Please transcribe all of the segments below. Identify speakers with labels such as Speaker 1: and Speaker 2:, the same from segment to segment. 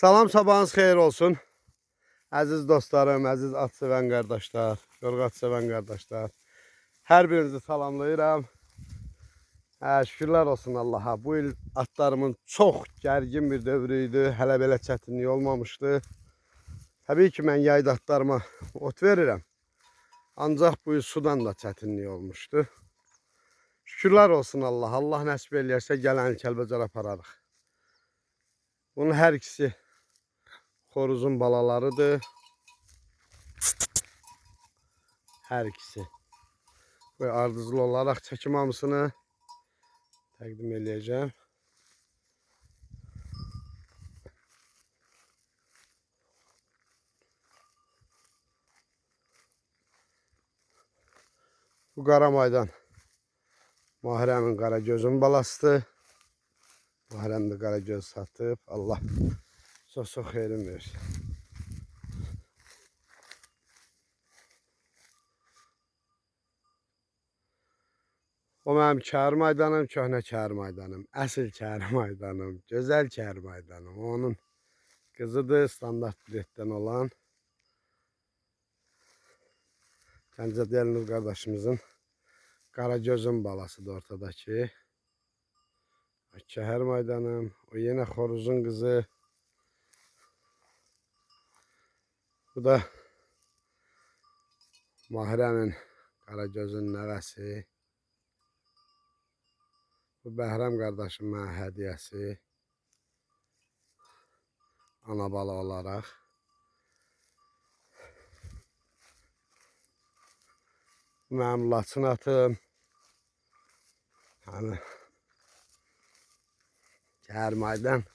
Speaker 1: Salam sabahınız xeyir olsun. Əziz dostlarım, əziz at sevən qardaşlar, yorğat sevən qardaşlar. Hər birinizi salamlayıram. Hə, şükürlər olsun Allaha. Bu il atlarımın çox gərgin bir dövrü idi. Hələ belə çətinlik olmamışdı. Təbii ki, mən yayda atlarıma ot verirəm. Ancaq bu il sudan da çətinlik olmuşdu. Şükürlər olsun Allah. Allah nəsib eləyərsə gələn il Kəlbəcər apararıq. Bunun hər ikisi xoruzun balalarıdır. Hər ikisi. Və ardıcıl olaraq çəkim hamısını təqdim eləyəcəm. Bu qara maydan Mahirəmin Qaragözün balasıdır. Mahirəm də Qaragöz satıb. Allah çox çox xeyrin versin. O mənim kər maydanım, köhnə kər maydanım, əsl kər maydanım, gözəl kər maydanım. Onun qızıdır, standart biletdən olan. Gəncə Elnur qardaşımızın Qaragözün balasıdır ortadakı. Kəhər maydanım, o yenə xoruzun qızı. Bu da Mahirəmin Qaragözün nəvəsi. Bu Bəhram qardaşım mənə hədiyyəsi. Ana bala olaraq. Mənim laçın atım. Hani Kəhər maydan.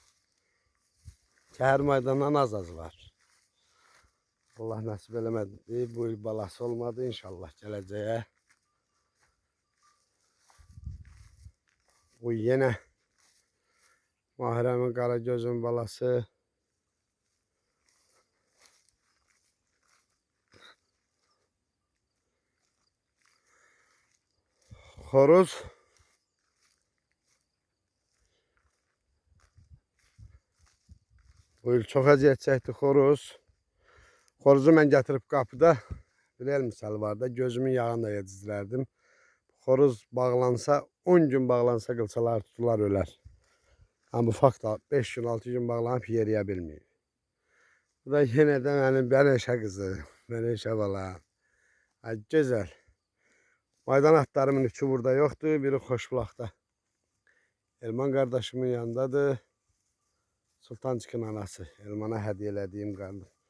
Speaker 1: Kəhər maydandan az az var. Allah nəsib eləmədi. Bu il balası olmadı inşallah gələcəyə. Bu yenə Mahirəmin Qaragözün balası. Xoruz Bu il çox əziyyət çəkdi xoruz. Xoruzu mən gətirib qapıda Bilal misal var da gözümün yağını da yedizdirərdim. Xoruz bağlansa 10 gün bağlansa qılçalar tutular ölər. Amma bu fakt 5 gün 6 gün bağlanıb yeriyə bilmir. Bu da yenə də mənim bənəşə qızı, bənəşə bala. Ay gözəl. Maydan atlarımın üçü burada yoxdur, biri Xoşbulaqda. Elman qardaşımın yanındadır. Sultançıkın anası. Elmana hədiyyə elədiyim qardaş.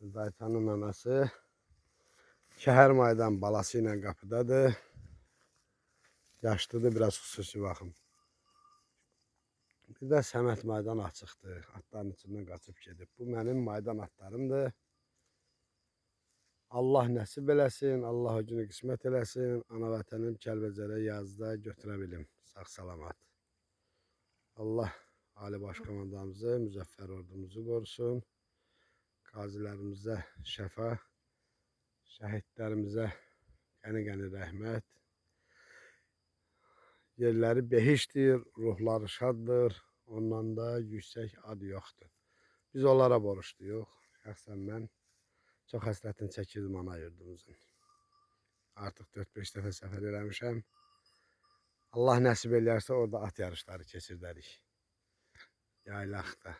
Speaker 1: Daytanın anası. Şəhər maydan balası ilə qapıdadır. Yaşlıdır, biraz xüsusi baxım. Bir də Səməd maydan açıqdır. Atların içindən qaçıb gedib. Bu mənim maydan atlarımdır. Allah nəsib eləsin, Allah o günü eləsin. Ana vətənim Kəlbəcərə yazda götürə bilim. Sağ salamat. Allah Ali Başkomandanımızı, müzəffər ordumuzu qorusun. Qazilərimizə şəfa, şəhidlərimizə qəni-qəni rəhmət. Yerləri behişdir, ruhları şaddır. Ondan da yüksək ad yoxdur. Biz onlara borçluyuq. Şəxsən mən çox həsrətini çəkirdim ana yurdumuzun. Artıq 4-5 dəfə səfər eləmişəm. Allah nəsib eləyərsə orada at yarışları keçirdərik. Yaylaqda.